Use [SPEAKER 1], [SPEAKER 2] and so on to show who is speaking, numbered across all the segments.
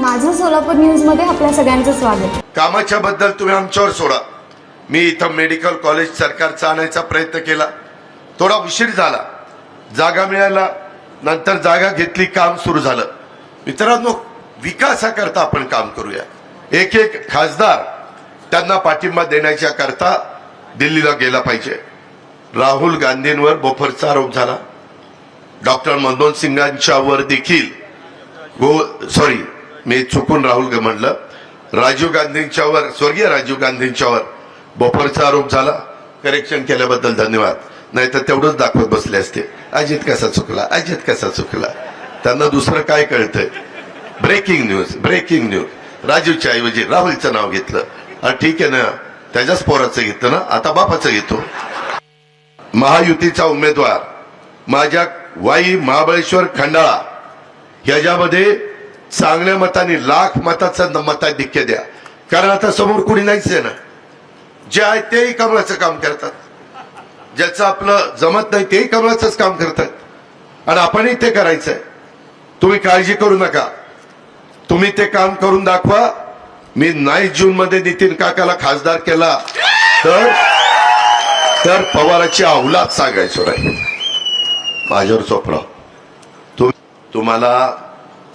[SPEAKER 1] माझं सोलापूर न्यूजमध्ये आपल्या सगळ्यांचं स्वागत.
[SPEAKER 2] कामाच्या बद्दल तुम्ही आमच्यावर सोडा. मी इथं मेडिकल कॉलेज सरकारचा आणायचा प्रयत्न केला. थोडा उशीर झाला. जागा मिळाला नंतर जागा घेतली काम सुरू झालं. मित्रांनो विकासाकरता आपण काम करूया. एक एक खासदार त्यांना पाठिंबा देण्याच्या करता दिल्लीला गेला पाहिजे. राहुल गांधींवर बोफरचा आरोप झाला. डॉक्टर मनमोहन सिंगांच्यावर देखील गो सॉरी मी चुकून राहुल म्हणलं राजीव गांधींच्यावर स्वर्गीय राजीव गांधींच्यावर बोपरचा आरोप झाला. करेक्शन केल्याबद्दल धन्यवाद. नाही तर तेवढंच दाखवत बसले असते. अजित कसा चुकला? अजित कसा चुकला? त्यांना दुसरं काय कळतंय? ब्रेकिंग न्यूज ब्रेकिंग न्यूज राजीवच्या ऐवजी राहुलचं नाव घेतलं. हा ठीक आहे ना? त्याच्याच पोराचं घेतलं ना? आता बापाचं घेतो. महायुतीचा उमेदवार माझ्या वाई महाबळेश्वर खंडाळा. ह्याच्यामध्ये चांगल्या मताने लाख मताचं मताधिक्य द्या. कारण आता समोर कुणी नाहीच आहे ना. जे आहे तेही कमळाचं काम करतात. ज्याचं आपलं जमत नाही तेही कमळाचंच काम करतात. आणि आपणही ते करायचंय. तुम्ही काळजी करू नका. तुम्ही ते काम करून दाखवा. मी नाही जून मध्ये नितीन काकाला खासदार केला. तर तर पवाराची अवलाद सांगायचो नाही. माझ्यावर चोपडा तुम तुम्हाला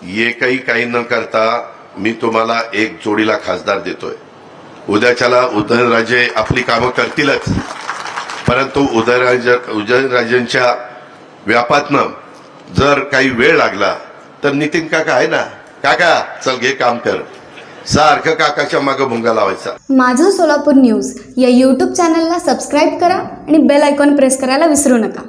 [SPEAKER 2] ये काही काही न करता मी तुम्हाला एक जोडीला खासदार देतोय. उद्याच्याला उदयनराजे आपली कामं करतीलच. परंतु उदयराज उदयनराजेंच्या व्यापातनं जर काही वेळ लागला तर नितीन काका आहे ना? काका चल घे काम कर. सारखं काकाच्या मागं भुंगा लावायचा.
[SPEAKER 1] माझं सोलापूर न्यूज या यूट्यूब चॅनलला सबस्क्राईब करा आणि बेल आयकॉन प्रेस करायला विसरू नका.